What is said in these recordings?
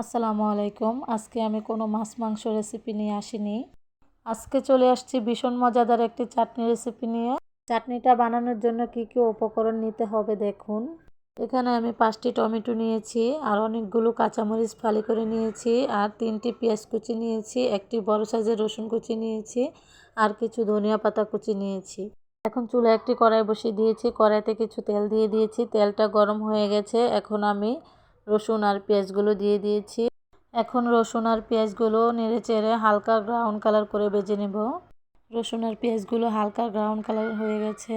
আসসালামু আলাইকুম। আজকে আমি কোনো মাছ মাংস রেসিপি নিয়ে আসিনি। আজকে চলে আসছি ভীষণ মজাদার একটি চাটনি রেসিপি নিয়ে। চাটনিটা বানানোর জন্য কি কি উপকরণ নিতে হবে দেখুন। এখানে আমি পাঁচটি টমেটো নিয়েছি, আর অনেকগুলো কাঁচামরিচ ফালি করে নিয়েছি, আর তিনটি পেঁয়াজ কুচি নিয়েছি, একটি বড় সাইজের রসুন কুচি নিয়েছি, আর কিছু ধনিয়া পাতা কুচি নিয়েছি। এখন চুলে একটি কড়াই বসিয়ে দিয়েছি, কড়াইতে কিছু তেল দিয়ে দিয়েছি, তেলটা গরম হয়ে গেছে। এখন আমি রসুন আর পেঁয়াজগুলো দিয়ে দিয়েছি। এখন রসুন আর পেঁয়াজগুলো নেড়ে চেড়ে হালকা ব্রাউন কালার করে বেজে নেব। রসুন আর পেঁয়াজগুলো হালকা ব্রাউন কালার হয়ে গেছে।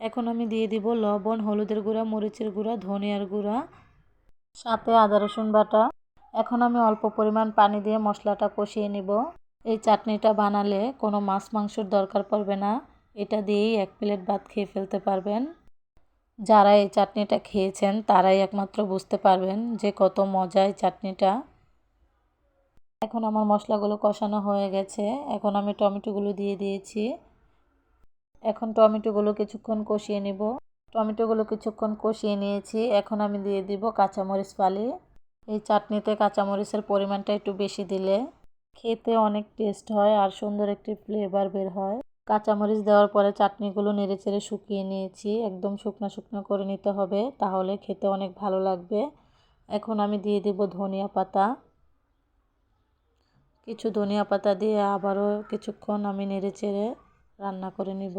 এখন আমি দিয়ে দিব লবণ, হলুদের গুঁড়া, মরিচের গুঁড়া, ধনিয়ার গুঁড়া, সাথে আদা, রসুন বাটা। এখন আমি অল্প পরিমাণ পানি দিয়ে মশলাটা কষিয়ে নিব। এই চাটনিটা বানালে কোনো মাছ মাংসর দরকার পড়বে না। এটা দিয়েই এক প্লেট ভাত খেয়ে ফেলতে পারবেন। যারা এই চাটনিটা খেয়েছেন, তারাই একমাত্র বুঝতে পারবেন যে কত মজা এই চাটনিটা। এখন আমার মশলাগুলো কষানো হয়ে গেছে। এখন আমি টমেটোগুলো দিয়ে দিয়েছি। এখন টমেটোগুলো কিছুক্ষণ কষিয়ে নিব। টমেটোগুলো কিছুক্ষণ কষিয়ে নিয়েছি। এখন আমি দিয়ে দিব কাঁচামরিচ ফালি। এই চাটনিতে কাঁচামরিচের পরিমাণটা একটু বেশি দিলে খেতে অনেক টেস্ট হয় আর সুন্দর একটি ফ্লেভার বের হয়। কাঁচামরিচ দেওয়ার পরে চাটনিগুলো নেড়ে চেড়ে শুকিয়ে নিয়েছি। একদম শুকনো শুকনো করে নিতে হবে, তাহলে খেতে অনেক ভালো লাগবে। এখন আমি দিয়ে দেব ধনিয়া পাতা। কিছু ধনিয়া পাতা দিয়ে আবারও কিছুক্ষণ আমি নেড়ে চেড়ে রান্না করে নিব।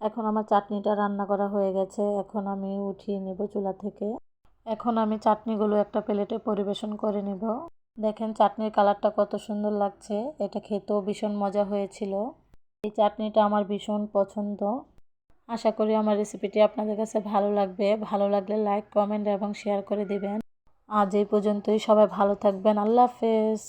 এখন আমার চাটনিটা রান্না করা হয়ে গেছে, এখন আমি উঠিয়ে নেব চুলা থেকে। এখন আমি চাটনিগুলো একটা প্লেটে পরিবেশন করে নিব। দেখেন চাটনির কালারটা কত সুন্দর লাগছে, এটা খেতেও ভীষণ মজা হয়েছিল। এই চাটনিটা আমার ভীষণ পছন্দ। আশা করি আমার রেসিপিটি আপনাদের কাছে ভালো লাগবে। ভালো লাগলে লাইক কমেন্ট এবং শেয়ার করে দেবেন। আজ এই পর্যন্তই। সবাই ভালো থাকবেন। আল্লাহ হাফেজ।